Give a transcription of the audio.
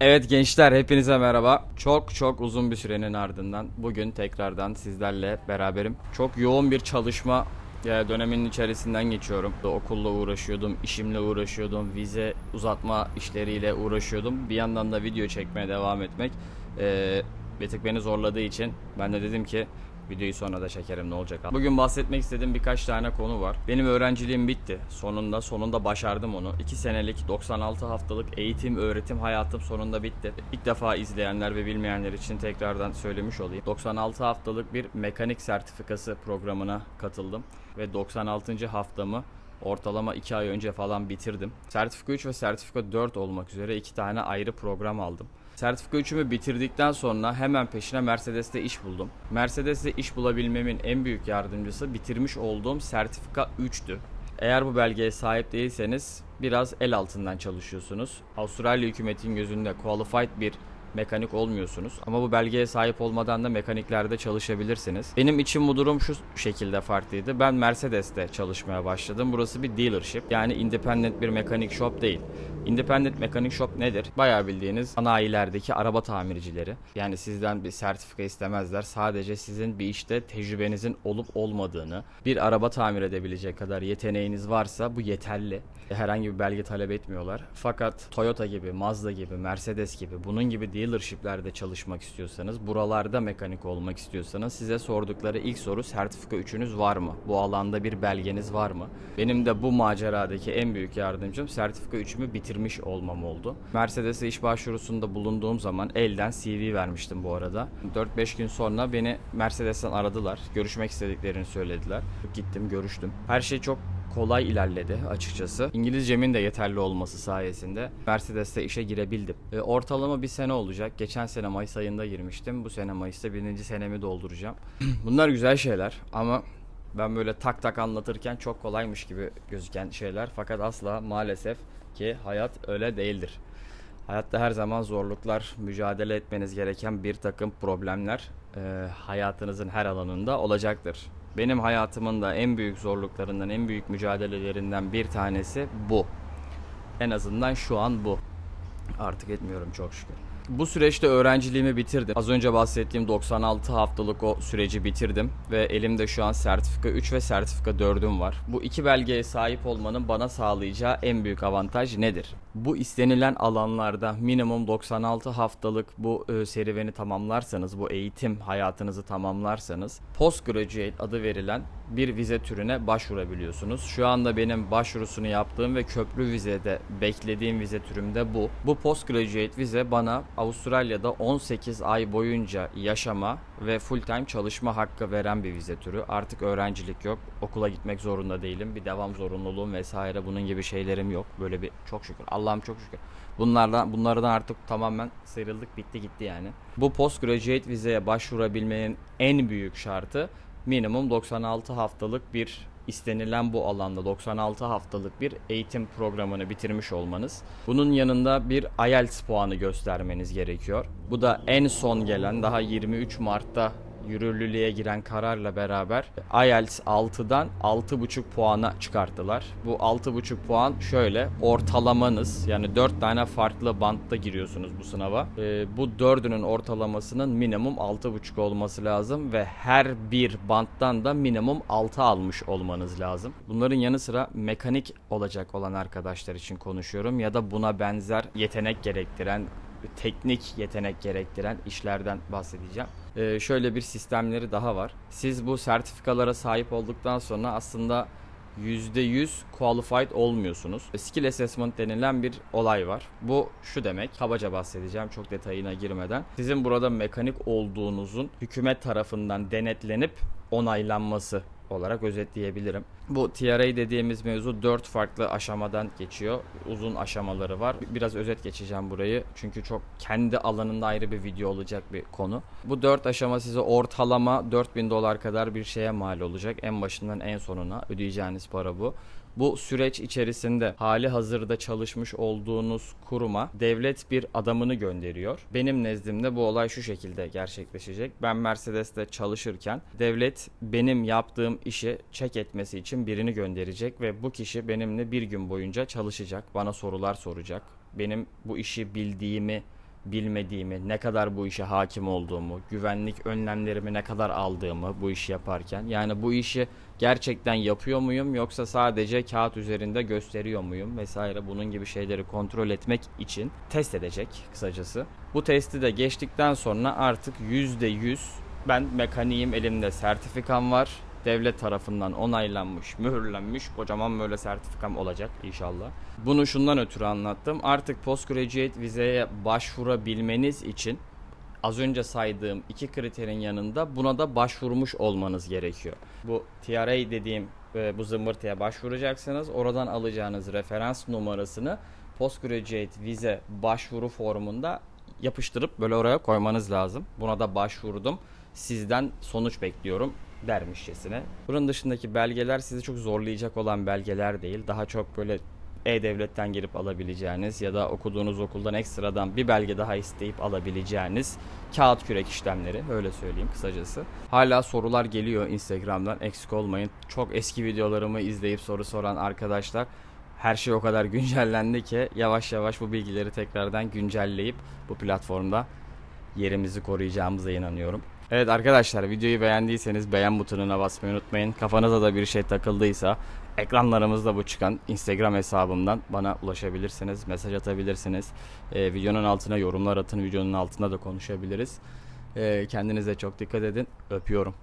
Evet gençler hepinize merhaba. Çok çok uzun bir sürenin ardından bugün tekrardan sizlerle beraberim. Çok yoğun bir çalışma e, döneminin içerisinden geçiyorum. Okulla uğraşıyordum, işimle uğraşıyordum, vize uzatma işleriyle uğraşıyordum. Bir yandan da video çekmeye devam etmek e, bir tık beni zorladığı için ben de dedim ki Videoyu sonra da çekerim ne olacak. Bugün bahsetmek istediğim birkaç tane konu var. Benim öğrenciliğim bitti. Sonunda sonunda başardım onu. 2 senelik 96 haftalık eğitim öğretim hayatım sonunda bitti. İlk defa izleyenler ve bilmeyenler için tekrardan söylemiş olayım. 96 haftalık bir mekanik sertifikası programına katıldım ve 96. haftamı ortalama 2 ay önce falan bitirdim. Sertifika 3 ve sertifika 4 olmak üzere iki tane ayrı program aldım. Sertifika 3'ümü bitirdikten sonra hemen peşine Mercedes'te iş buldum. Mercedes'te iş bulabilmemin en büyük yardımcısı bitirmiş olduğum sertifika 3'tü. Eğer bu belgeye sahip değilseniz biraz el altından çalışıyorsunuz. Avustralya hükümetin gözünde qualified bir mekanik olmuyorsunuz. Ama bu belgeye sahip olmadan da mekaniklerde çalışabilirsiniz. Benim için bu durum şu şekilde farklıydı. Ben Mercedes'te çalışmaya başladım. Burası bir dealership. Yani independent bir mekanik shop değil. Independent mekanik shop nedir? Bayağı bildiğiniz sanayilerdeki araba tamircileri. Yani sizden bir sertifika istemezler. Sadece sizin bir işte tecrübenizin olup olmadığını, bir araba tamir edebilecek kadar yeteneğiniz varsa bu yeterli. Herhangi bir belge talep etmiyorlar. Fakat Toyota gibi, Mazda gibi, Mercedes gibi bunun gibi dealershiplerde çalışmak istiyorsanız, buralarda mekanik olmak istiyorsanız size sordukları ilk soru sertifika üçünüz var mı? Bu alanda bir belgeniz var mı? Benim de bu maceradaki en büyük yardımcım sertifika üçümü bitirmiş olmam oldu. Mercedes'e iş başvurusunda bulunduğum zaman elden CV vermiştim bu arada. 4-5 gün sonra beni Mercedes'ten aradılar. Görüşmek istediklerini söylediler. Gittim, görüştüm. Her şey çok kolay ilerledi açıkçası. İngilizcemin de yeterli olması sayesinde Mercedes'te işe girebildim. E, ortalama bir sene olacak. Geçen sene Mayıs ayında girmiştim. Bu sene Mayıs'ta birinci senemi dolduracağım. Bunlar güzel şeyler ama ben böyle tak tak anlatırken çok kolaymış gibi gözüken şeyler. Fakat asla maalesef ki hayat öyle değildir. Hayatta her zaman zorluklar, mücadele etmeniz gereken bir takım problemler e, hayatınızın her alanında olacaktır. Benim hayatımın da en büyük zorluklarından, en büyük mücadelelerinden bir tanesi bu. En azından şu an bu. Artık etmiyorum çok şükür. Bu süreçte öğrenciliğimi bitirdim. Az önce bahsettiğim 96 haftalık o süreci bitirdim ve elimde şu an sertifika 3 ve sertifika 4'üm var. Bu iki belgeye sahip olmanın bana sağlayacağı en büyük avantaj nedir? Bu istenilen alanlarda minimum 96 haftalık bu e, serüveni tamamlarsanız, bu eğitim hayatınızı tamamlarsanız postgraduate adı verilen bir vize türüne başvurabiliyorsunuz. Şu anda benim başvurusunu yaptığım ve köprü vizede beklediğim vize türüm de bu. Bu postgraduate vize bana Avustralya'da 18 ay boyunca yaşama ve full time çalışma hakkı veren bir vize türü. Artık öğrencilik yok. Okula gitmek zorunda değilim. Bir devam zorunluluğum vesaire bunun gibi şeylerim yok. Böyle bir çok şükür. Allah'ım çok şükür. Bunlardan bunlardan artık tamamen sıyrıldık bitti gitti yani. Bu postgraduate vizeye başvurabilmenin en büyük şartı minimum 96 haftalık bir istenilen bu alanda 96 haftalık bir eğitim programını bitirmiş olmanız. Bunun yanında bir IELTS puanı göstermeniz gerekiyor. Bu da en son gelen daha 23 Mart'ta yürürlülüğe giren kararla beraber IELTS 6'dan 6,5 puana çıkarttılar. Bu 6,5 puan şöyle ortalamanız yani 4 tane farklı bantta giriyorsunuz bu sınava. Ee, bu dördünün ortalamasının minimum 6,5 olması lazım ve her bir banttan da minimum 6 almış olmanız lazım. Bunların yanı sıra mekanik olacak olan arkadaşlar için konuşuyorum ya da buna benzer yetenek gerektiren teknik yetenek gerektiren işlerden bahsedeceğim. Ee, şöyle bir sistemleri daha var. Siz bu sertifikalara sahip olduktan sonra aslında %100 qualified olmuyorsunuz. Skill assessment denilen bir olay var. Bu şu demek. Kabaca bahsedeceğim çok detayına girmeden. Sizin burada mekanik olduğunuzun hükümet tarafından denetlenip onaylanması olarak özetleyebilirim. Bu TRA dediğimiz mevzu 4 farklı aşamadan geçiyor. Uzun aşamaları var. Biraz özet geçeceğim burayı. Çünkü çok kendi alanında ayrı bir video olacak bir konu. Bu 4 aşama size ortalama 4000 dolar kadar bir şeye mal olacak. En başından en sonuna ödeyeceğiniz para bu. Bu süreç içerisinde hali hazırda çalışmış olduğunuz kuruma devlet bir adamını gönderiyor. Benim nezdimde bu olay şu şekilde gerçekleşecek. Ben Mercedes'te çalışırken devlet benim yaptığım işi check etmesi için birini gönderecek ve bu kişi benimle bir gün boyunca çalışacak. Bana sorular soracak. Benim bu işi bildiğimi bilmediğimi, ne kadar bu işe hakim olduğumu, güvenlik önlemlerimi ne kadar aldığımı bu işi yaparken. Yani bu işi gerçekten yapıyor muyum yoksa sadece kağıt üzerinde gösteriyor muyum vesaire bunun gibi şeyleri kontrol etmek için test edecek kısacası. Bu testi de geçtikten sonra artık %100 ben mekaniğim elimde sertifikam var. Devlet tarafından onaylanmış, mühürlenmiş kocaman böyle sertifikam olacak inşallah. Bunu şundan ötürü anlattım. Artık postgraduate vizeye başvurabilmeniz için az önce saydığım iki kriterin yanında buna da başvurmuş olmanız gerekiyor. Bu TRA dediğim e, bu zımbırtıya başvuracaksınız. Oradan alacağınız referans numarasını postgraduate vize başvuru formunda yapıştırıp böyle oraya koymanız lazım. Buna da başvurdum. Sizden sonuç bekliyorum dermişçesine. Bunun dışındaki belgeler sizi çok zorlayacak olan belgeler değil. Daha çok böyle e-devletten girip alabileceğiniz ya da okuduğunuz okuldan ekstradan bir belge daha isteyip alabileceğiniz kağıt kürek işlemleri öyle söyleyeyim kısacası. Hala sorular geliyor Instagram'dan eksik olmayın. Çok eski videolarımı izleyip soru soran arkadaşlar her şey o kadar güncellendi ki yavaş yavaş bu bilgileri tekrardan güncelleyip bu platformda yerimizi koruyacağımıza inanıyorum. Evet arkadaşlar videoyu beğendiyseniz beğen butonuna basmayı unutmayın. Kafanıza da bir şey takıldıysa ekranlarımızda bu çıkan Instagram hesabımdan bana ulaşabilirsiniz, mesaj atabilirsiniz. Ee, videonun altına yorumlar atın, videonun altında da konuşabiliriz. Ee, kendinize çok dikkat edin. Öpüyorum.